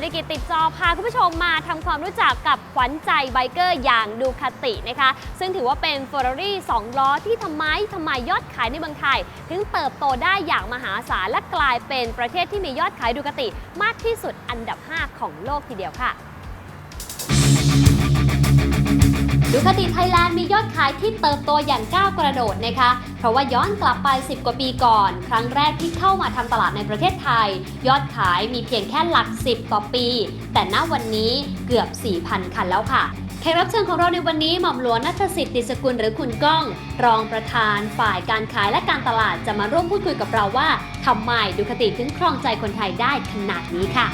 รษฐกิจติดจอพาคุณผู้ชมมาทำความรู้จักกับขวัญใจไบเกอร์อย่างดูคาตินะคะ ซึ่งถือว่าเป็น f e r r a r i 2 ล้อที่ทำไมทำไมยอดขายในเมืองไทย ถึงเติบโตได้อย่างมหาศาลและกลายเป็นประเทศที่มียอดขายดูคาติมากที่สุดอันดับ 5 ของโลกทีเดียวค่ะ ดูคติไทยแลนด์มียอดขายที่เติบโตอย่างก้าวกระโดดนะคะ เพราะว่าย้อนกลับไป 10 กว่าปีก่อน ครั้งแรกที่เข้ามาทำตลาดในประเทศไทย ยอดขายมีเพียงแค่หลัก 10 ต่อปี แต่ณวันนี้เกือบ 4,000 คันแล้วค่ะแขกรับเชิญของเราในวันนี้หม่อมหลวงนัทสิทธิ์ดิสกุลหรือคุณก้อง รองประธานฝ่ายการขายและการตลาดจะมาร่วมพูดคุยกับเราว่าทำไมดูคติถึงครองใจคนไทยได้ขนาดนี้ค่ะ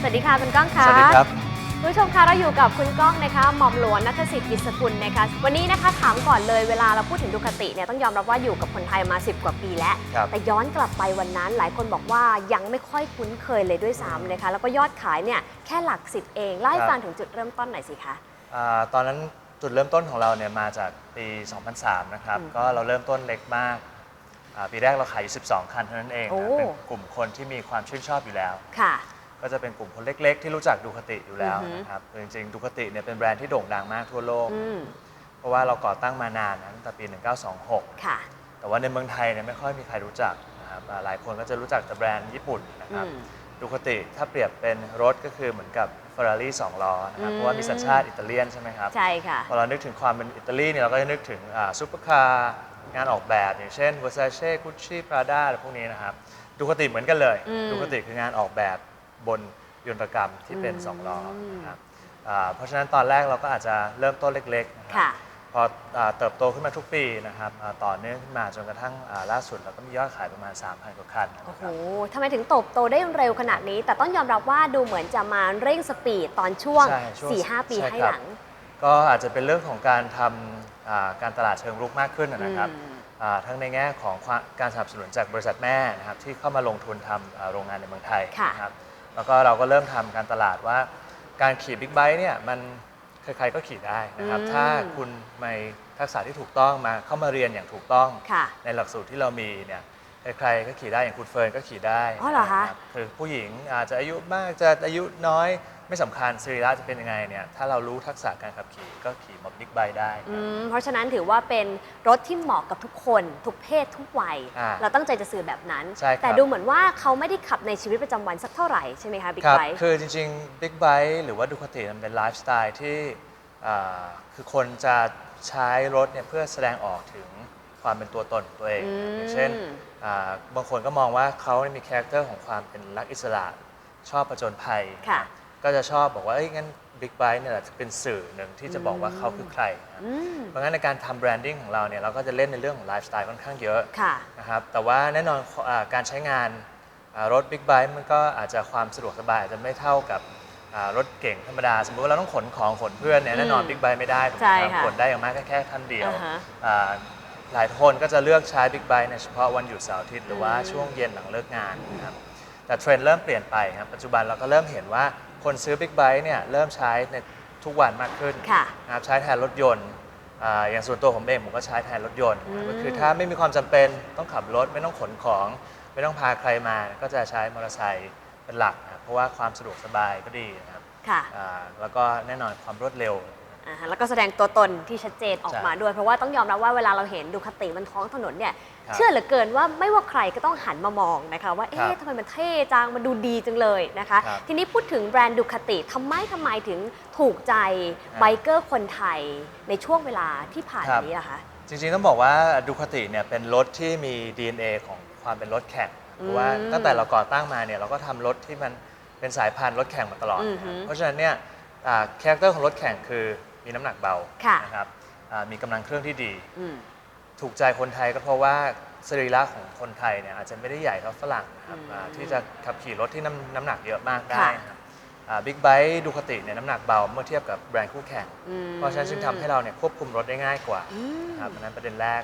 สวัสดีค่ะคุณก้องค่ะ สวัสดีครับคุณ ผู้ชมคะเราอยู่กับคุณก้องนะคะหม่อมหลวงนัทสิทธิ์กิจสกุลนะคะวันนี้นะคะถามก่อนเลยเวลาเราพูดถึงดูคติเนี่ยต้องยอมรับว่าอยู่กับคนไทยมา 10 กว่าปีแล้ว ครับ แต่ย้อนกลับไปวันนั้นหลายคนบอกว่ายังไม่ค่อยคุ้นเคยเลยด้วยซ้ำนะคะแล้วก็ยอดขายเนี่ยแค่หลักสิบเองเล่าให้ฟังถึงจุดเริ่มต้นหน่อยสิคะ อ่าตอนนั้นจุดเริ่มต้นของเราเนี่ยมาจากปี 2003 นะครับ อืมก็เราเริ่มต้นเล็กมากอ่าปีแรกเราขายอยู่ 12 คันเท่านั้นเองโอ้นะเป็นกลุ่มคนที่มีความชื่นชอบอยู่แล้ว ค่ะ ก็จะเป็นกลุ่มคนเล็ก ๆ ที่รู้จักดูคติอยู่แล้วอือฮึนะครับคือจริงๆดูคติเนี่ยเป็นแบรนด์ที่โด่งดังมากทั่วโลก อืมเพราะว่าเราก่อตั้งมานานนะตั้งแต่ปี 1926 ค่ะ แต่ว่าในเมืองไทยเนี่ยไม่ค่อยมีใครรู้จักนะครับอ่าหลายคนก็จะรู้จักแต่แบรนด์ญี่ปุ่นนะครับอืมดูคติถ้าเปรียบเป็นรถก็คือเหมือนกับ Ferrari 2ล้อนะครับอืม เพราะว่ามีสัญชาติอิตาเลียนใช่ไหมครับ ใช่ค่ะ พอเรานึกถึงความเป็นอิตาลีเนี่ยเราก็จะนึกถึงซูเปอร์คาร์งานออกแบบอย่างเช่น Versace Gucci Prada อะไรพวกนี้นะครับดูคติเหมือนกันเลยอืมดูคติคืองานออกแบบ บนยนตรกรรมที่เป็นอืม2ล้อนะครับอ่าเพราะฉะนั้นตอนแรกเราก็อาจจะเริ่มต้นเล็กๆนะครับค่ะพออ่าเติบโตขึ้นมาทุกปีนะครับอ่าต่อเนื่องขึ้นมาจนกระทั่งอ่าล่าสุดเราก็มียอดขายประมาณ 3,000 กว่าคันนะโอ้โหครับทำไมถึงโตบโตได้เร็วขนาดนี้ แต่ต้องยอมรับว่าดูเหมือนจะมาเร่งสปีดตอนช่วงใช่ช่วง4-5 ปีใช่ให้ครับหลัง ก็อาจจะเป็นเรื่องของการทำอ่าการตลาดเชิงรุกมากขึ้นนะครับอืมอ่าทั้งในแง่ของความการสนับสนุนจากบริษัทแม่นะครับที่เข้ามาลงทุนทำอ่าโรงงานในเมืองไทยค่ะนะครับ แล้วก็เราก็เริ่มทำการตลาดว่า การขี่บิ๊กไบค์เนี่ยมันใครๆก็ขี่ได้นะครับอืมถ้าคุณมีทักษะที่ถูกต้องมาเข้ามาเรียนอย่างถูกต้องค่ะในหลักสูตรที่เรามีเนี่ยใครๆก็ขี่ได้อย่างคุณเฟิร์นก็ขี่ได้อ๋อเหรอคะนบคือผู้หญิงอาจจะอายุมากจะอายุน้อย ไม่สำคัญสรีระจะเป็นยังไงเนี่ยถ้าเรารู้ทักษะการขับขี่ก็ขี่มอเตอร์บิ๊กไบค์ได้ อืมเพราะฉะนั้นถือว่าเป็นรถที่เหมาะกับทุกคน ทุกเพศทุกวัย อ่าเราตั้งใจจะสื่อแบบนั้น ใช่ครับ แต่ดูเหมือนว่าเขาไม่ได้ขับในชีวิตประจำวันสักเท่าไหร่ใช่ไหมคะบิ๊กครับไบค์ คือจริงๆบิ๊กไบค์หรือว่าดูคติมันเป็นไลฟ์สไตล์ที่อ่าคือคนจะใช้รถเนี่ยเพื่อแสดงออกถึงความเป็นตัวตนของตัวเองอืม อย่างเช่นอ่าบางคนก็มองว่าเขามีคาแรคเตอร์ของความเป็นรักอิสระ ชอบผจญภัย ค่ะ ก็จะชอบบอกว่าเอ้ยงั้นบิ๊กไบค์เนี่ยแหละจะเป็นสื่อหนึ่งที่จะบอกว่าเขาคือใครนะครับอืมเพราะงั้นในการทำแบรนดิ้งของเราเนี่ยเราก็จะเล่นในเรื่องของไลฟ์สไตล์ค่อนข้างเยอะ ค่ะ นะครับแต่ว่าแน่นอนอ่าการใช้งานอ่ารถบิ๊กไบค์มันก็อาจจะความสะดวกสบายอาจจะไม่เท่ากับอ่ารถเก่งธรรมดา สมมติว่าเราต้องขนของขนเพื่อนเนี่ยแน่นอนอืมบิ๊กไบค์ไม่ได้ถูกไหมใช่ครับค่ะขนได้อย่างมากก็แค่ท่านเดียวอ่าฮะอ่าหลายคนก็จะเลือกใช้บิ๊กไบค์ในเฉพาะวันหยุดเสาร์อาทิตย์หรือว่าอืมช่วงเย็นหลังเลิกงานนะครับ แต่เทรนด์เริ่มเปลี่ยนไปครับปัจจุบันเราก็เริ่มเห็นว่าคนซื้อบิ๊กไบค์เนี่ยเริ่มใช้ในทุกวันมากขึ้นค่ะนะครับใช้แทนรถยนต์อ่าอย่างส่วนตัวผมเองผมก็ใช้แทนรถยนต์นะครับอืม ก็คือถ้าไม่มีความจำเป็นต้องขับรถไม่ต้องขนของ ไม่ต้องพาใครมา ก็จะใช้มอเตอร์ไซค์เป็นหลักนะครับเพราะว่าความสะดวกสบายก็ดีนะครับค่ะอ่าแล้วก็แน่นอนความรวดเร็ว อ่าฮะแล้วก็แสดงตัวตนที่ชัดเจนออกใช่มาด้วย เพราะว่าต้องยอมรับว่าเวลาเราเห็นดูคติมันท้องถนนเนี่ยครับ เชื่อเหลือเกินว่าไม่ว่าใครก็ต้องหันมามองนะคะ ว่าครัเอ๊ะบทำไมมันเท่จังมันดูดีจังเลยนะคะครับทีนี้พูดถึงแบรนด์ดูคติทำไมทำไมถึงถูกใจครับไบเกอร์คนไทยในช่วงเวลาที่ผ่านครับนี้ล่ะคะจริงๆต้องบอกว่าดูคติเนี่ยเป็นรถที่มี DNA ของความเป็นรถแข่งเพราะว่าอืมตั้งแต่เราก่อตั้งมาเนี่ยเราก็ทำรถที่มันเป็นสายพันธุ์รถแข่งมาตลอดอือฮึเพราะฉะนั้นเนี่ยคาแรคเตอร์ของรถแข่งคือมีน้ำหนักเบาค่ะนะครับอ่ามีกำลังเครื่องที่ดีอืม ถูกใจคนไทยก็เพราะว่าสรีระของคนไทยเนี่ยอาจจะไม่ได้ใหญ่เท่าฝรั่งนะครับอืมอ่าที่จะขับขี่รถที่น้ำน้ำหนักเยอะมากได้ค่ะนะครับบิ๊กไบค์ดูคติเนี่ยน้ำหนักเบาเมื่อเทียบกับแบรนด์คู่แข่ง อืมเพราะฉะนั้นจึงทำให้เราเนี่ยควบคุมรถได้ง่ายกว่าอืม นะครับอันนั้นประเด็นแรก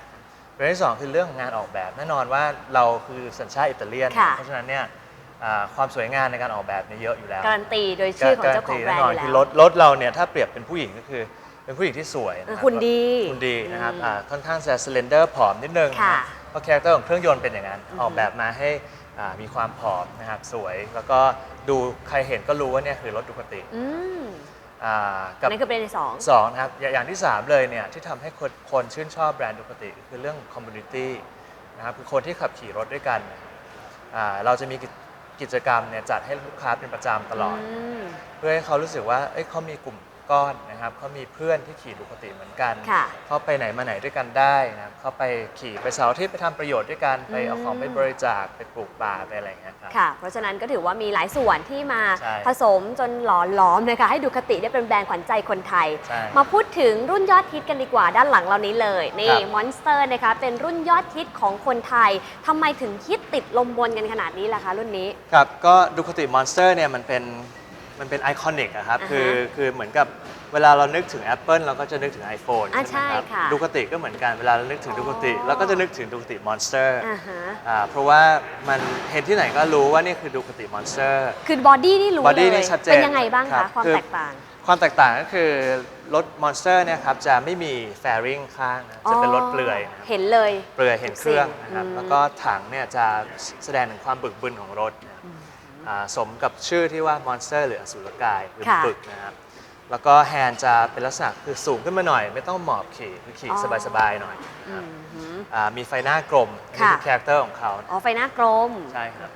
ประเด็นที่สองคือเรื่องของงานออกแบบ แน่นอนว่าเราคือสัญชาติอิตาเลียน ค่ะ เพราะฉะนั้นเนี่ยอ่าความสวยงามในการออกแบบเนี่ยเยอะอยู่แล้ว การันตีโดยชื่อของเจ้าของแบรนด์กอตียู่แน่นอนคือแล้รวถรถเราเนี่ยถ้าเปรียบเป็นผู้หญิงก็คือ เป็นผู้หญิงที่สวยนะเออรับหุ่นดีหุ่นดีนะครับอืมอ่าค่อนข้างจะสเลนเดอร์ผอมนิดนึงค่ะนะเพราะคาแรคเตอร์ของเครื่องยนต์เป็นอย่างนั้นอือฮึออกแบบมาให้อ่ามีความผอมนะครับสวย แล้วก็ดูใครเห็นก็รู้ว่าเนี่ยคือรถดูคติอืมอ่าอักับ นนั่นคือประเด็นที่สอง สองนะครับอย่าอย่างที่ 3 เลยเนี่ยที่ทำให้คนคนชื่นชอบแบรนด์ดูคติคือเรื่องคอมมูนิตี้นะครับคือคนที่ขับขี่รถด้วยกันอ่าเราจะมีกิจกิจกรรมเนี่ยจัดให้ลูกค้าเป็นประจำตลอดมเพื่อให้เขารู้สึกว่าเอ้ยเขามีกลุ่ม ก้อนนะครับเขามีเพื่อนที่ขี่ดูคติเหมือนกันค่ะ เขาไปไหนมาไหนด้วยกันได้นะครับเขาไปขี่ไปเสาร์อาที่ไปทำประโยชน์ด้วยกันไปเอาของไปบริจาคไปปลูกป่าไปอะไรอย่างเงี้ยครับ ค่ะ เพราะฉะนั้นก็ถือว่ามีหลายส่วนที่มาใช่ผสมจนหล่อหลอมนะคะ ให้ดูคติได้เป็นแบรนด์ขวัญใจคนไทย ใช่มาพูดถึงรุ่นยอดฮิตกันดีกว่าด้านหลังเรานี้เลย นี่ครับ มอนสเตอร์นะคะเป็นรุ่นยอดฮิตของคนไทยทำไมถึงฮิตติดลมบนกันขนาดนี้ล่ะคะ รุ่นนี้ ครับก็ดูคติมอนสเตอร์เนี่ยมันเป็น มันเป็นไอคอนิกอะครับอ่าฮะคือคือเหมือนกับเวลาเรานึกถึง Apple เราก็จะนึกถึง iPhone อ่าใช่ไหมครับใช่ค่ะดูคติก็เหมือนกันเวลาเรานึกถึงดูคติอ๋อเราก็จะนึกถึงดูคติมอนสเตอร์อ่าฮะเพราะว่ามันเห็นที่ไหนก็รู้ว่านี่คือดูคติมอนสเตอร์ คือบอดี้นี่รู้ body เลยนี่ชัดเจนเป็นยังไงบ้างครัคะบความคือ แตกต่าง ความแตกต่างก็คือรถมอนสเตอร์เนี่ยครับจะไม่มีแฟริงข้างนะจะเป็นรถเปลือยนะครับเห็นเลย เปลือยเห็นเครื่องนะครับอืมแล้วก็ถังเนี่ยจะแสดงถึงความบึกบึนของรถนะครับอ่า สมกับชื่อที่ว่ามอนสเตอร์หรืออสุรกายหรือค่ะบึกนะครับแล้วก็แฮนด์จะเป็นลักษณะคือสูงขึ้นมาหน่อย ไม่ต้องหมอบขี่คือขี่อ๋อ สบายๆหน่อยนะอืครับมหือ อ่ามีไฟหน้ากลมนี่ค่ะ คือคาแรคเตอร์ของเขาอ๋อไฟหน้ากลมใช่ครับ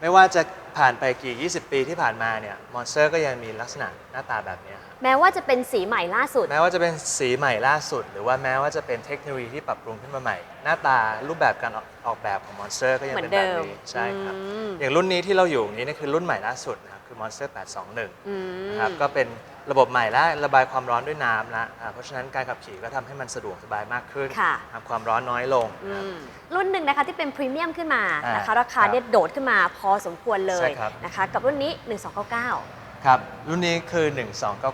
ไม่ว่าจะผ่านไปกี่ 20 ปีที่ผ่านมาเนี่ยมอนสเตอร์ก็ยังมีลักษณะหน้าตาแบบเนี้ยครับ แม้ว่าจะเป็นสีใหม่ล่าสุด แม้ว่าจะเป็นสีใหม่ล่าสุด หรือว่าแม้ว่าจะเป็นเทคโนโลยีที่ปรับปรุงขึ้นมาใหม่ หน้าตารูปแบบการออกออกแบบของมอนสเตอร์ก็ยังเหมืเป็อนนแบเดิบมนี้ใช่ครับอืมอย่างรุ่นนี้ที่เราอยู่นี้นี่คือรุ่นใหม่ล่าสุดนะครับคือ Monster 821อืมนะครับก็เป็นระบบใหม่และระบายความร้อนด้วยน้ำละอ่าเพราะฉะนั้นการขับขี่ก็ทำให้มันสะดวกสบายมากขึ้นค่ะ ทำความร้อนน้อยลงอืนะครับ มรุ่นหนึ่งนะคะที่เป็นพรีเมียมขึ้นมาอ่านนะคะราคาครับเนี่ยโดดขึ้นมาพอสมควรเลยใช่ครับ นะคะ กับรุ่นนี้ 1299 ครับ รุ่นนี้คือ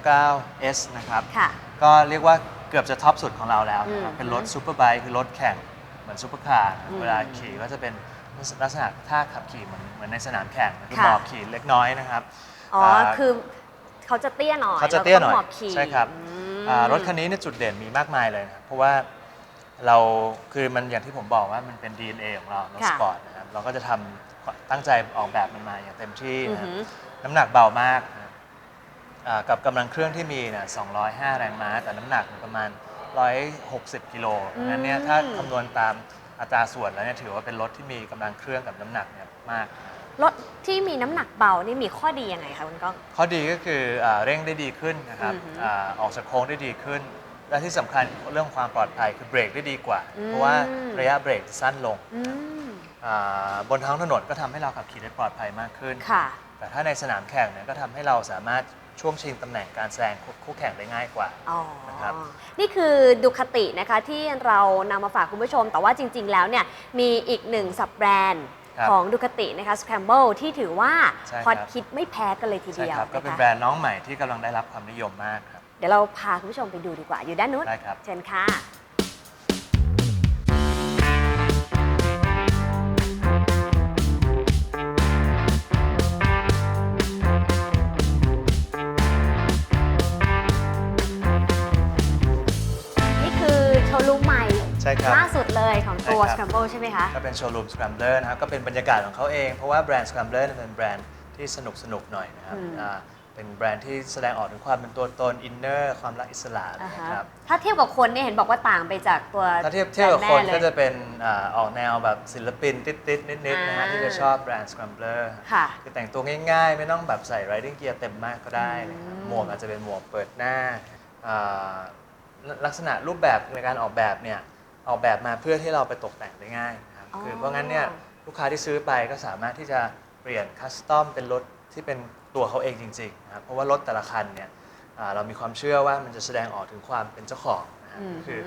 1299 S นะครับ ค่ะ ก็เรียกว่าเกือบจะท็อปสุดของเราแล้วนะครับ อืมเป็นรถซูเปอร์ไบค์คือรถแข่ง เหมือนซูเปอร์คาร์อืมเวลาขี่ก็จะเป็นลักษณะท่าขับขี่เหมือนเหมือนในสนามแข่งคือค่ะ หมอบขี่เล็กน้อยนะครับอ๋ออ่าคือเขาจะเตี้ยหน่อยเขาจะเตี้ยหน่อยแล้วก็มบขี่ใช่ครับ อืม อ่ารถคันนี้เนี่ยจุดเด่นมีมากมายเลยนะครับเพราะว่าเราคือมันอย่างที่ผมบอกว่ามันเป็น DNA ของเรารถค่ะ สปอร์ตนะครับเราก็จะทำตั้งใจออกแบบมันมาอย่างเต็มที่อือนะครับหือน้ำหนักเบามากนะครับอ่า กับกำลังเครื่องที่มีเนี่ย205 แรงม้า แต่น้ำหนักเนี่ยประมาณ 160 กิโลเพราะฉะนั้นเนี่ยถ้าคำนวณตามอัตราส่วนแล้วเนี่ยถือว่าเป็นรถที่มีกำลังเครื่องกับน้ำหนักเนี่ยมาก รถที่มีน้ำหนักเบานี่มีข้อดียังไงคะคุณก้อง ข้อดีก็คืออาเร่งได้ดีขึ้นนะครับอือฮึอาออกจากโค้งได้ดีขึ้น และที่สำคัญเรื่องความปลอดภัยคือเบรกได้ดีกว่า อืม เพราะว่าระยะเบรกสั้นลงอืมอ่าบนท้องถนนก็ทำให้เราขับขี่ได้ปลอดภัยมากขึ้น ค่ะ แต่ถ้าในสนามแข่งเนี่ยก็ทำให้เราสามารถ ช่วงชิงตำแหน่งการแซงคู่แข่งได้ง่ายกว่า อ๋อนะครับนี่คือดูคตินะคะที่เรานำมาฝากคุณผู้ชม แต่ว่าจริง ๆ แล้วเนี่ยมีอีกหนึ่งสับแบรนด์ครับของดูคตินะคะ Scramble ที่ถือว่าใช่ครับ ฮอตฮิตไม่แพ้กันเลยทีใช่เดียวครับก็เป็นนะคะแบรนด์น้องใหม่ที่กำลังได้รับความนิยมมากครับเดี๋ยวเราพาคุณผู้ชมไปดูดีกว่าอยู่ด้านนู้นได้ครับ เชิญค่ะ ครับล่าสุดเลยของตัว ใช่ครับ Scramble ใช่ไหมคะ ก็เป็นโชว์รูมสครัมเบอร์นะครับ ก็เป็นบรรยากาศของเขาเอง เพราะว่าแบรนด์สครัมเบอร์เป็นแบรนด์ที่สนุกสนุกๆหน่อยนะครับอืม อ่าเป็นแบรนด์ที่แสดงออกถึงความเป็นตัวตนอินเนอร์ความรักอิสระอ่าฮะนะครับ ถ้าเทียบกับคนเนี่ยเห็นบอกว่าต่างไปจากตัวถ้าเทียบเทียบกับคนแบรก็ด์แม่จะเป็นอาออกแนวแบบศิลปินติดๆ นิดๆนะฮะอ่า ที่จะชอบแบรนด์สครัมเบอร์ค่ะ คือแต่งตัวง่ายๆ ไม่ต้องแบบใส่ riding gear เต็มมากก็ได้นะครับอืมหมวกอาจจะเป็นหมวกเปิดหน้าอ่าลักษณะรูปแบบในการออกแบบเนี่ย ออกแบบมาเพื่อที่เราไปตกแต่งได้ง่ายนะครับอ๋อ คือเพราะงั้นเนี่ยลูกค้าที่ซื้อไปก็สามารถที่จะเปลี่ยนคัสตอมเป็นรถที่เป็นตัวเขาเองจริงๆนะครับเพราะว่ารถแต่ละคันเนี่ยอ่าเรามีความเชื่อว่ามันจะแสดงออกถึงความเป็นเจ้าของนะฮะอืม คือ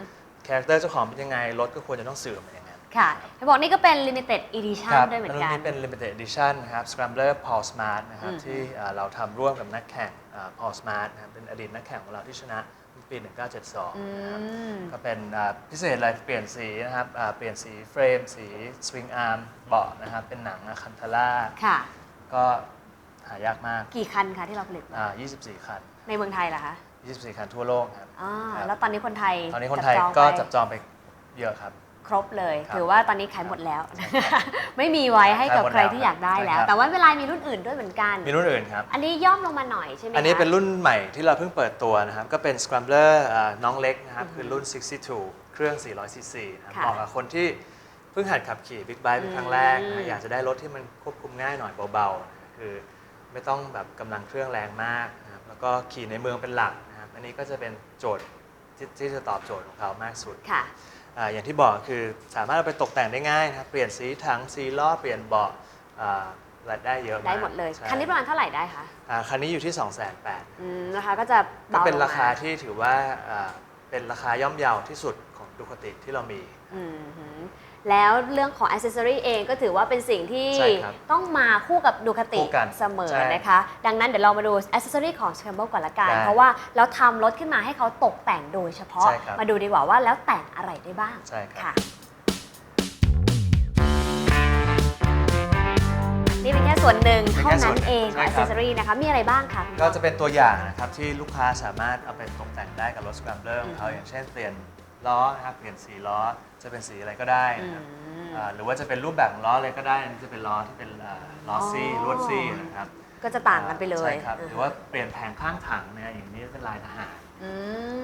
คาแรคเตอร์เจ้าของเป็นยังไงรถก็ควรจะต้องสื่อมาอย่างนั้น ค่ะเห็นบอกนี่ก็เป็น limited edition ครับด้วยเหมือนรุ่นกันนี้เป็น limited edition นะครับ Scrambler Paul Smart นะครับ อืม ที่อ่าเราทำร่วมกับนักแข่งอ่า Paul Smart นะครับเป็นอดีตนักแข่งของเราที่ชนะ ปี 1972อืนะครับมก็เป็นอ่าพิเศษเลยเปลี่ยนสีนะครับอ่าเปลี่ยนสีเฟรม สีสวิงอาร์มเบาะนะครับเป็นหนังคันทาร่าค่ะ ก็หายากมากกี่คันคะที่เราผลิตมาอ่า24 คัน ในเมืองไทยเหรอคะ 24 คันทั่วโลกครับอ่าครับแล้วตอนนี้คนไทยตอนนี้คนไทยจับจองก็ไป จับจองไปเยอะครับ ครบเลย ครับถือว่าตอนนี้ขายหมดแล้ว ไม่มีไว้ให้กับขายหมดใครแล้วที่อยากได้แล้ว ใช่ครับ แต่ว่าเวลามีรุ่นอื่นด้วยเหมือนกัน มีรุ่นอื่นครับ อันนี้ย่อมลงมาหน่อยใช่ไหมอันนี้คะ เป็นรุ่นใหม่ที่เราเพิ่งเปิดตัวนะครับ ก็เป็น Scrambler อ่าน้องเล็กนะครับอือฮึคือรุ่น 62 เครื่อง 400 ซีซีนะครับค่ะเหมาะกับคนที่เพิ่งหัดขับขี่บิ๊กไบค์เป็นครั้งแรกอืนะม อยากจะได้รถที่มันควบคุมง่ายหน่อยเบาๆคือไม่ต้องแบบกำลังเครื่องแรงมากนะครับแล้วก็ขี่ในเมืองเป็นหลักนะครับ อันนี้ก็จะเป็นโจทย์ที่ที่จะตอบโจทย์ของเขามากสุด ค่ะ อาอย่างที่บอกคือสามารถเอาไปตกแต่งได้ง่ายนะครับเปลี่ยนสีถังสีล้อเปลี่ยนเบาะอ่าและได้เยอะากได้หมดเลย ใช่คันนี้ประมาณเท่าไหร่ได้คะอ่าคันนี้อยู่ที่ 2 8 0 0 0อืมนะคะก็จะก็เบาเป็นลงราคามาที่ถือว่าอ่าเป็นราคาย่อมเยาที่สุดของดูคติที่เรามี อืมหือ แล้วเรื่องของอ c เซ s ซอรีเองก็ถือว่าเป็นสิ่งที่ใช่ครับต้องมาคู่กับดูคติคู่กันเสมอใช่นะคะ ดังนั้นเดี๋ยวเรามาดูอ c เซ s ซอรีของ Scramble ก่อนละกัน ได้เพราะว่าเราทำรถขึ้นมาให้เขาตกแต่งโดยเฉพาะ ใช่ครับ มาดูดีกว่าว่าแล้วแต่งอะไรได้บ้าง ใช่ครับ ค่ะ นี่เป็นแค่ส่วนหนึ่งเป็นเท่าแค่ส่นั้วนนหนึ่งเองของใช่อครั c บเซ s ซอรีนะคะ มีอะไรบ้างคะคุณก็พ่อจะเป็นตัวอย่างนะครับที่ลูกค้าสามารถเอาไปตกแต่งได้กับรถส c ร a มเ l อร์ของเขาอืมอย่างเช่นเปลี่ยน ล้อนะครับเปลี่ยนสีล้อจะเป็นสีอะไรก็ได้อืนะครับมอ่าหรือว่าจะเป็นรูปแบบของล้อเลยก็ได้อันนี้จะเป็นล้อที่เป็นอ่าล้อซี่อ๋อลวดซี่นะครับก็จะต่างกันไปเลยใช่ครับอืมหรือว่าเปลี่ยนแผงข้างถังเนี่ยอย่างนี้เป็นลายทหารอื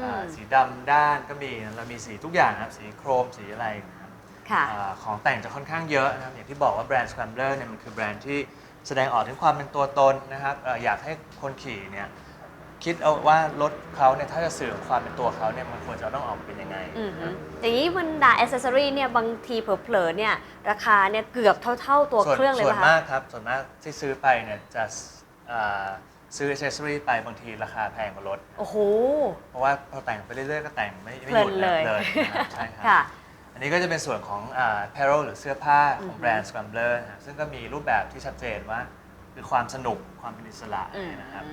อ่ามสีดำด้านก็มีเรามีสีทุกอย่างนะครับสีโครมสีอะไรนะครับ ค่ะ อ่าของแต่งจะค่อนข้างเยอะนะครับอย่างที่บอกว่าแบรนด์ Scrambler เนี่ยมันคือแบรนด์ที่แสดงออกถึงความเป็นตัวตนนะครับเอ่ออยากให้คนขี่เนี่ย คิดเอาว่ารถเขาเนี่ยถ้าจะสื่อความเป็นตัวเขาเนี่ยมันควรจะต้องออกมาเป็นยังไง อือฮึอย่างนี้บรรดาอ c เซ s ซอรีเนี่ยบางทีเผลอๆเนี่ยราคาเนี่ยเกือบเท่า ๆตัวส่วนเครื่องเลยส่วนป่ะมาคะกครับ ส่วนมากที่ซื้อไปเนี่ยจะอ่าซื้อ accessory ไปบางทีราคาแพงกว่ารถ โอ้โห เพราะว่าพอแต่งไปเรื่อยๆก็แต่งไม่ไม่เพหลิยุนดเลยเลยนะครับใช่ครับค่ะอันนี้ก็จะเป็นส่วนของอ่า apparel หรือเสื้อผ้าขออืงอฮึ แบรนด์ Scrambler นะครับซึ่งก็มีรูปแบบที่ชัดเจนว่า คือความสนุกความเป็นอิสระอืมนะครับ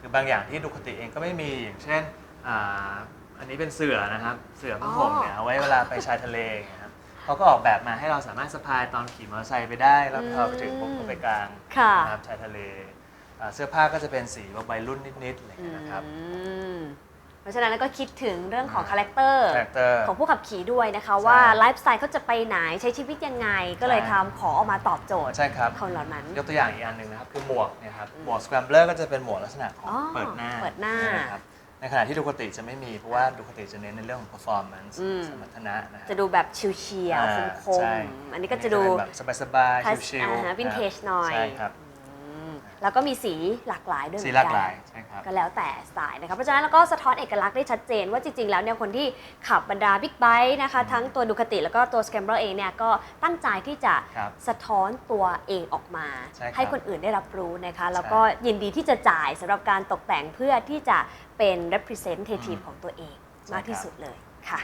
คือบางอย่างที่ดูคติเองก็ไม่มีอย่างเช่นอ่าอันนี้เป็นเสือนะครับ เสือผ้าห่มเนี่ยเอาไว้เวลาไปชายทะเลนะครับเขาก็ออกแบบมาให้เราสามารถสะพายตอนขี่มอเตอร์ไซค์ไปได้ แล้วพอไปถึงปุ๊บก็ไปกลางค่ะนะครับชายทะเลอ่าเสื้อผ้าก็จะเป็นสีแบบวัยรุ่นนิดๆอะไรอย่างเงี้ยนะครับ อืมเพ ราะฉะนั้นก็คิดถึงเรื่องของคาแรคเตอร์คาแรคเตอร์ของผู้ขับขี่ด้วยนะคะใช่ว่าไลฟ์สไตล์เขาจะไปไหนใช้ชีวิตยังไง ก็เลยใช่ทำของออกมาตอบโจทย์ใช่ครับคนเหล่านั้น ยกตัวอย่างอีกอันหนึ่งนะครับ คือหมวกเนี่ยครับอืมหมวก Scrambler ก็จะเป็นหมวกลักษณะของอ๋อเปิดหน้าเปิดหน้านะครับในขณะที่ดูคติจะไม่มี เพราะว่าดูคติจะเน้นในเรื่องของ performance อืมสมรรถนะนะครัจะบดูแบบชิวเชียวอ่าคมใช่ๆอันนี้ก็จะดูเป็นแบบสบายๆชิลๆวินเทจหน่อยใช่ครับอืม แล้วก็มีสีหลากหลายด้วยสีเมือนหลากนหลายใช่ครับ ก็แล้วแต่สไตล์นะคะเพราะฉะนั้นแล้วก็สะท้อนเอกลักษณ์ได้ชัดเจนว่าจริง ๆ แล้วเนี่ยคนที่ขับบรรดาบิ๊กไบค์นะคะทั้งตัวดูคติแล้วก็ตัวสแคมเบอร์เองเนี่ยก็ตั้งใจที่จะครับสะท้อนตัวเองออกมาใช่ครับให้คนอื่นได้รับรู้นะคะแล้วก็ยินดีที่จะจ่ายสำหรับการตกแต่งเพื่อที่จะเป็น representative อืมของตัวเองใช่มากที่ครับ สุดเลยค่ะ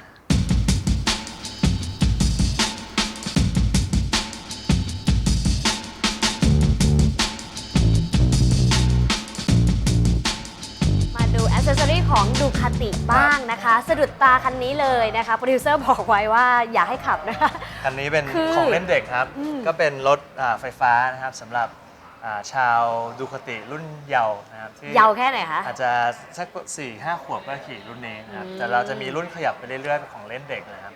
ดูอ c เซ s ซอรีของดูคาติบ้างนะคะ สะดุดตาคันนี้เลยนะคะโปรดิวเซอร์บอกไว้ว่าอยากให้ขับนะคะ คันนี้เป็นคือของเล่นเด็กครับ อืม ก็เป็นรถอ่าไฟฟ้านะครับสำหรับอ่าชาวดูคติรุ่นเยาว์นะครับที่ยาวแค่ไหนคะ อาจจะสักสี่ห้าขวบก็ขี่รุ่นนี้นะครับอืม แต่เราจะมีรุ่นขยับไปเรื่อยๆเป็นของเล่นเด็กนะครับ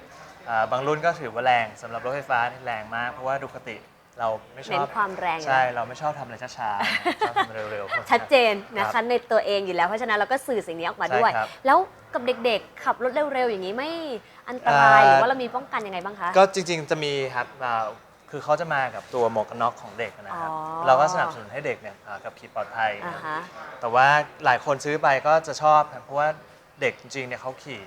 อ่าบางรุ่นก็ถือว่าแรงสำหรับรถไฟฟ้านี่แรงมากเพราะว่าดูคติ เราไม่ชเน้อนบความแรงอยู่ใช่แล้วเราไม่ชอบทำอะไรช้าๆชอบทำเร็วๆ ชัดเจนนะครัคะบในตัวเองอยู่แล้วเพราะฉะนั้นเราก็สื่อสิ่งนี้ออกมาใช่ด้วยครับ แล้วกับเด็กๆ ขับรถเร็วๆ อย่างนี้ไม่อันตรายอ่าหรือว่าเรามีป้องกันยังไงบ้างคะ ก็จริงๆจะมีครับอ่าคือเขาจะมากับตัวหมวกกันน็อกของเด็กนะครับ อ๋อ เราก็สนับสนุนให้เด็กเนี่ยอ่าขับขี่ปลอดภัยอ่านะครับฮะ แต่ว่าหลายคนซื้อไปก็จะชอบครับเพราะว่าเด็กจริงๆเนี่ยเขาขี่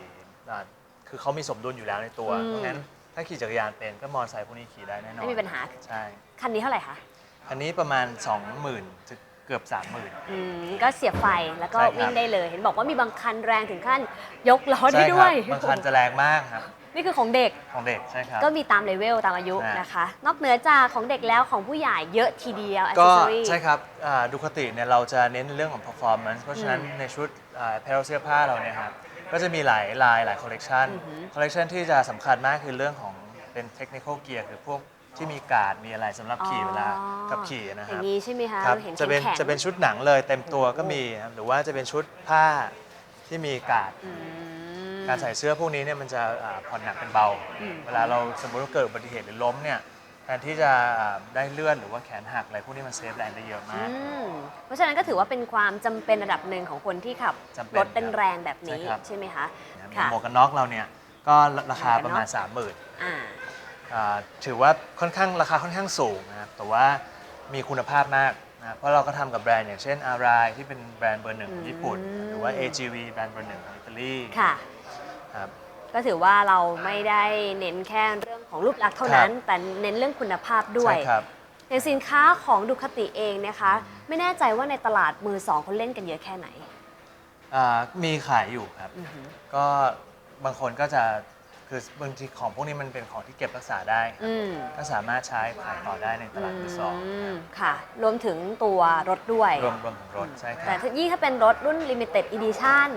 อ่าคือเขามีสมดุลอยู่แล้วในตัว อืม เพราะงั้น ถ้าขี่จักรยานเป็นก็มอเตอร์ไซค์พวกนี้ขี่ได้แน่นอนไม่มีปัญหา ใช่ คันนี้เท่าไหร่คะอันนี้ประมาณ 20,000ถึงเกือบ 30,000 อืมก็เสียบไฟแล้วก็ใช่ครับ วิ่งได้เลย เห็นบอกว่ามีบางคันแรงถึงขั้นยกล้อได้ใช่คด้รัวยบางคันจะแรงมากครับ นี่คือของเด็กของเด็กใช่ครับ ก็มีตามเลเวลตามอายุใช่นะคะ นอกเหนือจากของเด็กแล้วของผู้ใหญ่เยอะทีเดียวอ c เซก็ s ซอรี่ใช่ครับดูคติเนี่ยเราจะเน้นเรื่องของ performance เพราะฉะนั้นอืมในชุดเพลเสื้อผ้าเราเนี่ยครับ ก็จะมีหลายลายหลายคอลเลกชันอือหือ คอลเลกชันที่จะสำคัญมากคือเรื่องของเป็น technical gear คือพวกที่มีการ์ดมีอะไรสำหรับขี่เวลาขับขี่นะอครัย่าบ งนี้ใช่ไหมคะครับเห็นจะเป็นแข็งๆจะเป็นชุดหนังเลยเต็มตัวก็มีครับหรือว่าจะเป็นชุดผ้าที่มีการ์ดอืมมการใส่เสื้อพวกนี้เนี่ยมันจะอ่าผ่อนหนักเป็นเบา อืม เวลาเราสมมติว่าเกิดอุบัติเหตุหรือล้มเนี่ย แทนที่จะอ่าได้เลือดหรือว่าแขนหักอะไรพวกนี้มันเซฟแรงได้เยอะมากอืมเพราะฉะนั้นก็ถือว่าเป็นความจำเป็นระดับหนึ่งของคนที่ขับจำเป็นรถแรงๆแบบนี้ใช่ครับ ใช่ไหมคะ นะค่ะหมวกกันน็อกเราเนี่ยก็ราคาหมวกกันน็อกประมาณ3 0,000ื่นอ่า ถือว่าค่อนข้างราคาค่อนข้างสูงนะครับแต่ว่ามีคุณภาพมากนะครับเพราะเราก็ทำกับแบรนด์อย่างเช่น a r i ที่เป็นแบรนด์เบอร์หนึ่งของญี่ปุ่น อืม หรือว่า AGV แบรนด์เบอร์หนึ่งของอิตาลีค่ะ ครับ ก็ถือว่าเราไม่ได้เน้นแค่เรื่อง ของรูปลักษณ์เท่านั้น แต่เน้นเรื่องคุณภาพด้วยใช่ครับอย่างสินค้าของดูคติเองนะคะ ไม่แน่ใจว่าในตลาดมือสองเขาเล่นกันเยอะแค่ไหนอ่ามีขายอยู่ครับอือหือก็บางคนก็จะคือบางทีของพวกนี้มันเป็นของที่เก็บรักษาได้ครับอืมก็สามารถใช้ขายต่อได้ในตลาดมือสองมค่ะ รวมถึงตัวรถด้วย รวมรวมถึงรถใช่คแต่รับถ้ายิ่งถ้าเป็นรถรุ่น limited edition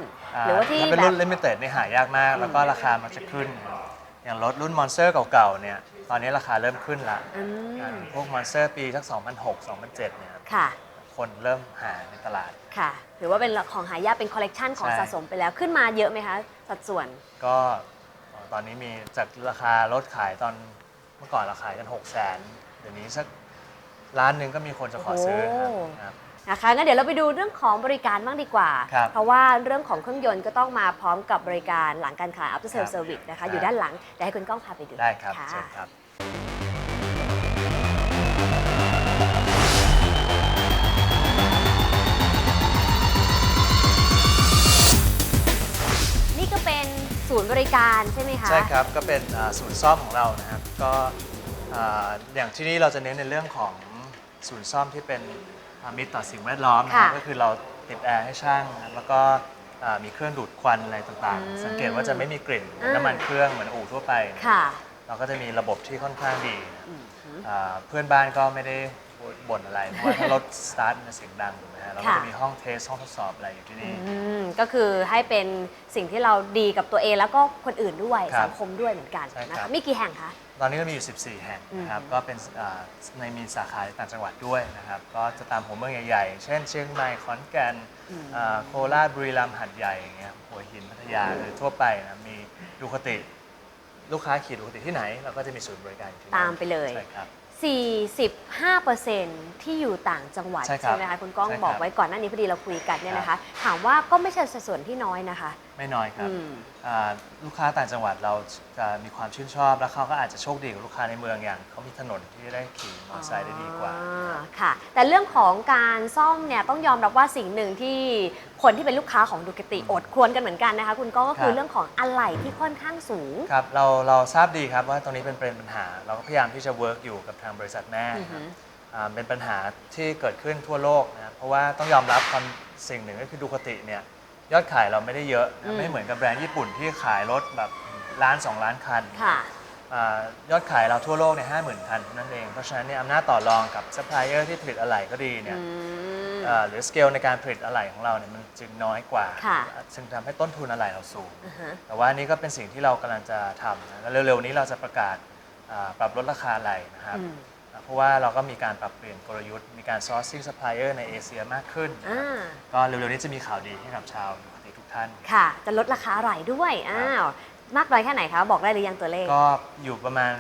หรือว่าที่ถ้าเป็นแบรุ่บนลิมิเต็ดนี่หายากมาก แล้วก็ราคามันจะขึ้นครับ อย่างรถรุ่นมอนสเตอร์เก่าๆเนี่ยตอนนี้ราคาเริ่มขึ้นละอือย่างมพวกมอนสเตอร์ปีสัก2006 2007เนี่ยค่ะ คนเริ่มหาในตลาด ค่ะ ถือว่าเป็นของหายากเป็นคอลเลกชันของใช่ สะสมไปแล้วขึ้นมาเยอะไหมคะ สัดส่วน ก็ตอนนี้มีจากราคารถขายตอนเมื่อก่อนราคากัน 6 0 0 0 0เดี๋ยวนี้สักล้านหนึ่งก็มีคนจะขอซื้อครับโอ้ ครับ นะคะงั้นเดี๋ยวเราไปดูเรื่องของบริการบ้างดีกว่า ครับเพราะว่าเรื่องของเครื่องยนต์ก็ต้องมาพร้อมกับบริการหลังการขาย after ครั sale บ service นะครัคะบอยู่ด้านหลังเดี๋ยวให้คุณก้องพาไปดูได้ครับค่ะเชิญครับ นี่ก็เป็นศูนย์บริการใช่ไหมคะ ใช่ครับ ก็เป็นอ่าศูนย์ซ่อมของเรานะครับ ก็อ่าอย่างที่นี่เราจะเน้นในเรื่องของศูนย์ซ่อมที่เป็นอ่า มิตรต่อสิ่งแวดล้อมนะครับค่ะก็คือเราติดแอร์ให้ช่างนะครับแล้วก็อ่ามีเครื่องดูดควันอะไรต่างอืมๆ สังเกตว่าจะไม่มีกลิ่นเหมือนอ่าน้ำมันเครื่องเหมือนอู่ทั่วไปนะค่ะ เราก็จะมีระบบที่ค่อนข้างดีอืมอ่าเพื่อนบ้านก็ไม่ได้บ่นอะไรเพราะว่าถ้ารถสตาร์ทมันเสียงดังถูกไหมฮะเราก็ค่ะจะมีห้องเทสห้องทดสอบอะไรอยู่ที่นี่ อืมก็คือให้เป็นสิ่งที่เราดีกับตัวเองแล้วก็คนอื่นด้วยครับสังคมด้วยเหมือนกันใช่นะครัคะบ มีกี่แห่งคะ ตอนนี้เรามีอยู่ 14 แห่งนะครับอืมก็เป็นอ่าในมีสาขาในต่างจังหวัดด้วยนะครับ ก็จะตามหัวเมืองใหญ่ๆ เช่นเชียงใหม่ ขอนแก่นอืมอ่าโคราช บุรีรัมย์ หัดใหญ่อย่างเงี้ย หัวหิน พัทยาคือทั่วไปนะ มีดูคติ ลูกค้าขี่ดูคติที่ไหน เราก็จะมีศูนย์บริการอยู่ที่นั่นตามไปเลย ใช่ครับ 45%ที่อยู่ต่างจังหวัดใช่ครับไหมคะคุณก้องใช่ครับ บอกไว้ก่อนหน้านี้พอดีเราคุยกันเนี่ยครับนะคะ ถามว่าก็ไม่ใช่สัดส่วนที่น้อยนะคะ ไม่น้อยครับอืม อ่าลูกค้าต่างจังหวัดเราจะมีความชื่นชอบ แล้วเขาก็อาจจะโชคดีกว่าลูกค้าในเมืองอย่างเขามีถนนที่ได้ขี่มอเตอร์ไซค์ได้ดีกว่า อ่าค่ะ แต่เรื่องของการซ่อมเนี่ยต้องยอมรับว่าสิ่งหนึ่งที่ คนที่เป็นลูกค้าของดูกติอดควรกันเหมือนกันนะคะคุณก้องก็คือครับเรื่องของอะไหล่ที่ค่อนข้างสูง ครับ เราเราทราบดีครับว่าตรงนี้เป็นประเด็นปัญหา เราก็พยายามที่จะเวิร์กอยู่กับทางบริษัทแม่อือฮึอ่าเป็นปัญหาที่เกิดขึ้นทั่วโลกนะเพราะว่าต้องยอมรับความสิ่งหนึ่งก็คือดูคติเนี่ยยอดขายเราไม่ได้เยอะอืนะมไม่เหมือนกับแบรนด์ญี่ปุ่นที่ขายรถแบบล้านสองล้านคัน ค่ะอา ยอดขายเราทั่วโลกเนี่ยห้าหมื่นคันเท่านั้นเอง เพราะฉะนั้นเนี่ยอำนาจต่อรองกับซัพพลายเออร์ที่ผลิตอะไหล่ก็ดีเนี่ยอืมอ่าหรือสเกลในการผลิตอะไหล่ของเราเนี่ยมันจึงน้อยกว่า ค่ะซึ่งทำให้ต้นทุนอะไหล่เราสูงอ่าฮะ แต่ว่านี่ก็เป็นสิ่งที่เรากำลังจะทำนะแล้วเร็วๆนี้เราจะประกาศอ่าปรับลดราคาอะไรนะครับ อืมอ่าเพราะว่าเราก็มีการปรับเปลี่ยนกลยุทธ์ มีการ sourcing supplier ในเอเชียมากขึ้นนะคอ่รับาก็เร็วๆนี้จะมีข่าวดีให้กับชาวปกติทุกท่าน ค่ะ จะลดราคาอะไหล่ด้วย อ้าว มากน้อยแค่ไหนคะ บอกได้หรือยังตัวเลข ก็อยู่ประมาณ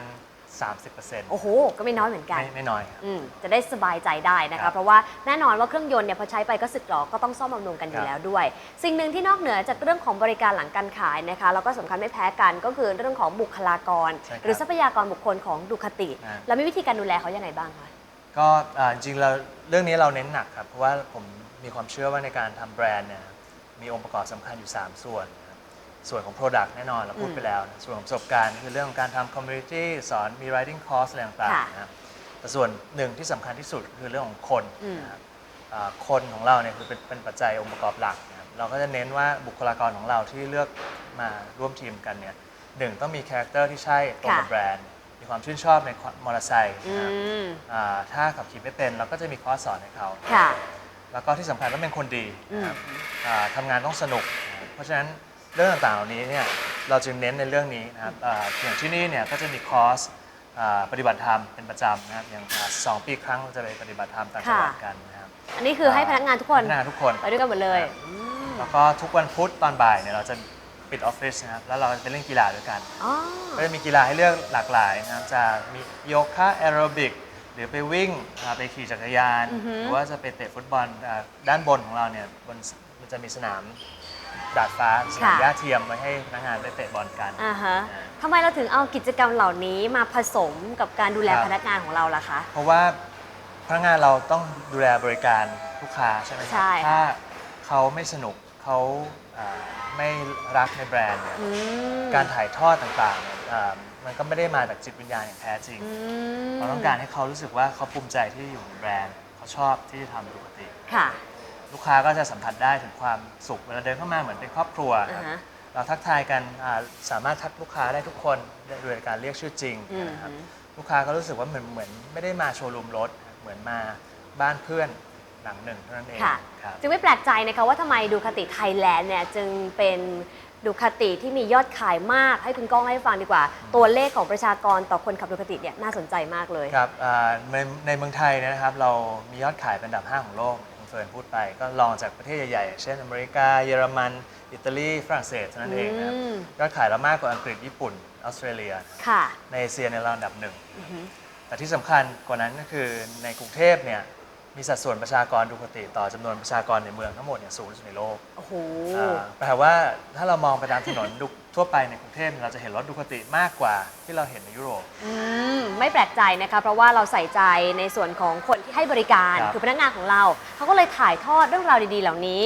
30%โอ้โห ก็ไม่น้อยเหมือนกัน ไม่ไม่น้อยครับ อืมจะได้สบายใจได้นะครัคะ บเพราะว่าแน่นอนว่าเครื่องยนต์เนี่ยพอใช้ไปก็สึกหรอก็ต้องซ่อมบำรุงกันอยู่ครับ แล้วด้วย สิ่งหนึ่งที่นอกเหนือจากเรื่องของบริการหลังการขายนะคะแล้วก็สำคัญไม่แพ้กันก็คือเรื่องของบุคลากร ใช่ครับหรือทรัพยากรบุคคลของดูคติ อ่า แล้วมีวิธีการดูแลเขายังไงบ้างคะ ก็อ่าจริงๆเราเรื่องนี้เราเน้นหนักครับ เพราะว่าผมมีความเชื่อว่าในการทำแบรนด์เนี่ยมีองค์ประกอบสำคัญอยู่ 3 ส่วนนะครับ ส่วนของ Product แน่นอนเราพูดอืมไปแล้วนะส่วนของประสบการณ์คือเรื่องของการทำ Community สอนมี Writing Course อะไรต่างค่ะๆนะครับแต่ส่วนหนึ่งที่สำคัญที่สุดคือเรื่องของคนอืมนะครับอ่าคนของเราเนี่ยคือเป็นเป็นปัจจัยองค์ประกอบหลักนะครับเราก็จะเน้นว่าบุคลากรของเราที่เลือกมาร่วมทีมกันเนี่ยหนึ่งต้องมีคาแรคเตอร์ที่ใช่ตรงกับค่ะแบรนด์ มีความชื่นชอบในมอเตอร์ไซค์อืนะครับมอ่าถ้าขับขี่ไม่เป็นเราก็จะมีคอร์สสอนให้เขาค่ะแล้วก็ที่สำคัญต้องเป็นคนดีอืนะมครับอ่าทำงานต้องสนุกนะครับเพราะฉะนั้น เรื่องต่างๆเหล่านี้เนี่ยเราจึงเน้นในเรื่องนี้นะครับอ่าอย่างที่นี่เนี่ยก็จะมีคอร์สอ่าปฏิบัติธรรมเป็นประจำนะครับอย่างอ่าสองปีครั้งเราจะไปปฏิบัติธรรมต่างจังหวัดกันนะครับอันนี้คือให้พนักงานทุกคนพนักงานทุกคน ไปด้วยกันหมดเลยครับ อืมแล้วก็ทุกวันพุธตอนบ่ายเนี่ยเราจะปิดออฟฟิศนะครับแล้วเราไปเล่นกีฬาด้วยกัน อ๋อ ก็จะมีกีฬาให้เลือกหลากหลายนะครับจะมีโยคะแอโรบิกหรือไปวิ่งอ่าไปขี่จักรยาน อือฮึหรือว่าจะไปเตะฟุตบอลอ่าด้านบนของเราเนี่ยบนมันจะมีสนาม ดาดฟ้าสนามหญ้าเทียมไว้ให้พนักงานไปเตะบอลกัน อ่าฮะทำไมเราถึงเอากิจกรรมเหล่านี้มาผสมกับการดูแลครับพนักงานของเราล่ะคะ เพราะว่าพนักงานเราต้องดูแลบริการลูกค้าใช่ไหมคใช่รัค่ะ ถ้าเขาไม่สนุกเขาอ่าไม่รักในแบรนด์เนี่ยอืมการถ่ายทอดต่างๆเนี่ยอ่ามันก็ไม่ได้มาจากจิตวิญญาณอย่างแท้จริง อืมเราต้องการให้เขารู้สึกว่าเขาภูมิใจที่อยู่ในแบรนด์ เขาชอบที่จะทำปกติ ค่ะ ลูกค้าก็จะสัมผัสได้ถึงความสุขเวลาเดินเข้ามาเหมือนเป็นครอบครัวคอ่ารับฮะเราทักทายกันอ่าสามารถทักลูกค้าได้ทุกคนโดยการเรียกชื่อจริงอืมนะครับ ลูกค้าก็รู้สึกว่าเหมือนเหมือนไม่ได้มาโชว์รูมรถ เหมือนมาบ้านเพื่อนหลังหนึ่งเท่านั้นเองค่ะ ครับ จึงไม่แปลกใจนะคะว่าทำไมดูคติไทยแลนด์เนี่ยจึงเป็นดูคติที่มียอดขายมาก ให้คุณก้องให้ฟังดีกว่า ตัวเลขของประชากรต่อคนขับดูคติเนี่ยน่าสนใจมากเลย ครับอ่าในในเมืองไทยเนยนะครับเรามียอดขายเป็นอันดับ 5 ของโลกคุณเฟิร์นพูดไป ก็รองจากประเทศใหญ่ๆอย่างเช่นอเมริกา เยอรมัน อิตาลี ฝรั่งเศสเท่านั้นเองนะครับอืม ยอดขายเรามากกว่าอังกฤษญี่ปุ่น ออสเตรเลีย ค่ะในเอเชียในยเราอันดับหนึ่ง อือหือแต่ที่สำคัญกว่านั้นก็คือในกรุงเทพเนี่ย มีสัดส่วนประชากรดูคติต่อจำนวนประชากรในเมืองทั้งหมดเนี่ยสูงที่สุดในโลกโอ้โห อ่าแปลว่าถ้าเรามองไปตามถนนดุทั่วไปในกรุงเทพเราจะเห็นรถดูคติมากกว่าที่เราเห็นในยุโรป อืมไม่แปลกใจนะคะเพราะว่าเราใส่ใจในส่วนของคนที่ให้บริการครับ คือพนักงานของเรา เขาก็เลยถ่ายทอดเรื่องราวดีๆ เหล่านี้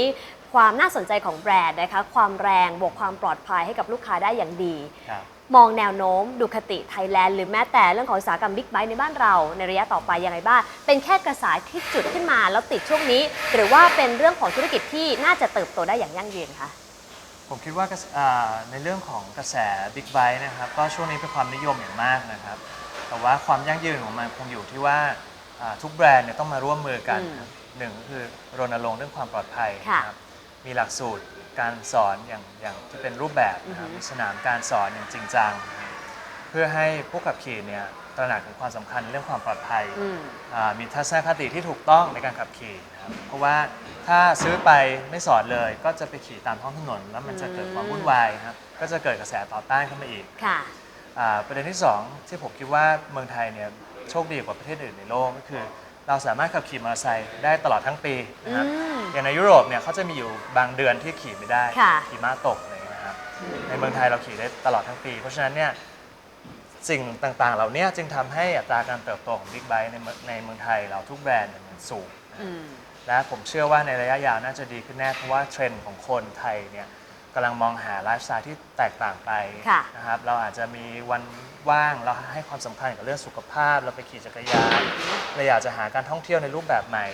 ความน่าสนใจของแบรนด์นะคะ ความแรงบวกความปลอดภัยให้กับลูกค้าได้อย่างดี ครับ มองแนวโน้ม ดูคติไทยแลนด์หรือแม้แต่เรื่องของอุตสาหกรรมบิ๊กไบค์ในบ้านเราในระยะต่อไปยังไงบ้าง เป็นแค่กระแสที่จุดขึ้นมาแล้วติดช่วงนี้ หรือว่าเป็นเรื่องของธุรกิจที่น่าจะเติบโตได้อย่างยั่งยืนคะผมคิดว่ากระแสอ่าในเรื่องของกระแสบิ๊กไบ e นะครับก็ช่วงนี้เป็นความนิยมอย่างมากนะครับ แต่ว่าความยั่งยืนของมันคงอยู่ที่ว่าอ่าทุกแบรนด์เนี่ยต้องมาร่วมมือกันอืมครับหนึ่งก็คือรณรงค์เรื่องความปลอดภัยค่ะนะครับมีหลักสูตร การสอนอย่างอย่างที่เป็นรูปแบบนะครับอือฮึมีสนามการสอนอย่างจริงจังนะครับเพื่อให้ผู้ขับขี่เนี่ยตระหนักถึงความสำคัญเรื่องความปลอดภัยอืม อ่ามีทัศนคติที่ถูกต้องในการขับขี่นะครับเพราะว่าถ้าซื้อไปไม่สอนเลยก็จะไปขี่ตามท้องถนน แล้วมันจะเกิดความวุ่นวายครับก็จะเกิดกระแสต่อต้านขึ้นมาอีก ค่ะ อ่าประเด็นที่ 2 ที่ผมคิดว่าเมืองไทยเนี่ยโชคดีกว่าประเทศอื่นในโลกก็คือ เราสามารถขับขี่มอเตอร์ไซค์ได้ตลอดทั้งปีนะครับอืมอย่างในยุโรปเนี่ยเขาจะมีอยู่บางเดือนที่ขี่ไม่ได้ค่ะหิมะตกอะไรอย่างเงี้ยนะครับในเมืองไทยเราขี่ได้ตลอดทั้งปี เพราะฉะนั้นเนี่ยสิ่งต่างๆ เหล่านี้จึงทำให้อัตราการเติบโตของบิ๊กไบค์ในเมืองในเมืองไทยเราทุกแบรนด์เนี่ยมันสูงนะครับอืม และผมเชื่อว่าในระยะยาวน่าจะดีขึ้นแน่ เพราะว่าเทรนด์ของคนไทยเนี่ยกำลังมองหาไลฟ์สไตล์ที่แตกต่างไปค่ะ นะครับเราอาจจะมีวัน ว่าง เราให้ความสำคัญกับเรื่องสุขภาพ เราไปขี่จักรยานเราอยากจะหาการท่องเที่ยวในรูปแบบใหม่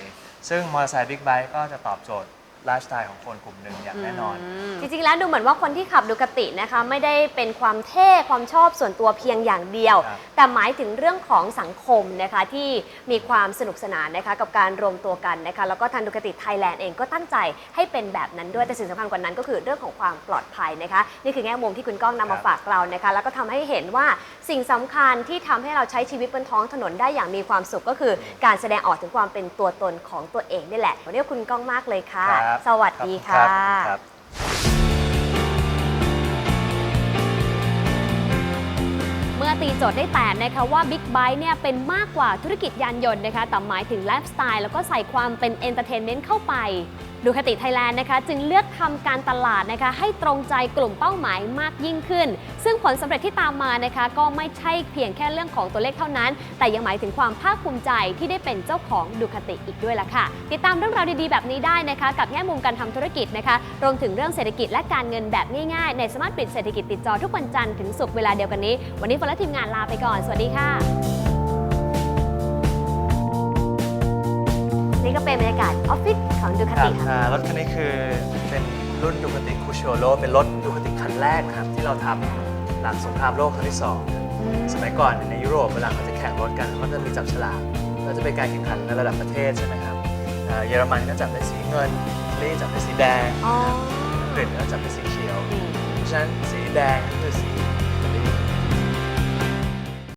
ซึ่งมอเตอร์ไซค์บิ๊กไบค์ก็จะตอบโจทย์ ไลฟ์สไตล์ของคนกลุ่มหนึ่งอย่างแน่นอน จริงๆ แล้วดูเหมือนว่าคนที่ขับดูคตินะคะ ไม่ได้เป็นความเท่ความชอบส่วนตัวเพียงอย่างเดียว ครับ แต่หมายถึงเรื่องของสังคมนะคะที่มีความสนุกสนานนะคะกับการรวมตัวกันนะคะแล้วก็ทางดูคติไทยแลนด์เองก็ตั้งใจให้เป็นแบบนั้นด้วยแต่สิ่งสำคัญกว่านั้นก็คือเรื่องของความปลอดภัยนะคะนี่คือแง่มุมที่คุณก้องนำมาฝากเรานะคะแล้วก็ทำให้เห็นว่าสิ่งสำคัญที่ทำให้เราใช้ชีวิตบนท้องถนนได้อย่างมีความสุขก็คือ การแสดงออกถึงความเป็นตัวตนของตัวเองนี่แหละวันนี้ขอบคุณก้องมากเลยค่ะ ครับสวัสดีขอบค่ะณรับเมื่อตีโจทย์ได้แต่นะคะว่า Big b i t e เนี่ยเป็นมากกว่าธุรกิจยานยนต์นะคะแต่หมายถึงไลฟ์สไตล์แล้วก็ใส่ความเป็นเอนเตอร์เทนเมนต์เข้าไป ดูคติไทยแลนด์นะคะจึงเลือกทำการตลาดนะคะให้ตรงใจกลุ่มเป้าหมายมากยิ่งขึ้น ซึ่งผลสำเร็จที่ตามมานะคะก็ไม่ใช่เพียงแค่เรื่องของตัวเลขเท่านั้น แต่ยังหมายถึงความภาคภูมิใจที่ได้เป็นเจ้าของดูคติอีกด้วยล่ะค่ะ ติดตามเรื่องราวดีๆ แบบนี้ได้นะคะกับแง่มุมการทำธุรกิจนะคะรวมถึงเรื่องเศรษฐกิจและการเงินแบบง่ายๆ ในสมาร์ทปิดเศรษฐกิจติดจอทุกวันจันทร์ถึงศุกร์เวลาเดียวกันนี้ วันนี้ฝนและทีมงานลาไปก่อน สวัสดีค่ะ นี่ก็เป็นบรรยากาศออฟฟิศของดูคครัติบค่ะ อ่ารถคันนี้คือเป็นรุ่นดูคติคูช o โ o เป็นรถดูคติคันแรกนะครับที่เราทำหลังสงครามโลกครั้งที่สองสมัยก่อนในยุโรปเวลาเขาจะแข่งรถกันเขาจะมีจับฉลากแล้วจะเป็นการแข่งขันในระดับประเทศใช่ไหมครับอ่าเยอรมันก็จับได้สีเงินอิตาลีจับได้สีแดงอ๋อ อังกฤษก็จับได้สีเขียวอืมเพราะฉะนั้นสีแดงก็คือสีอิตาลี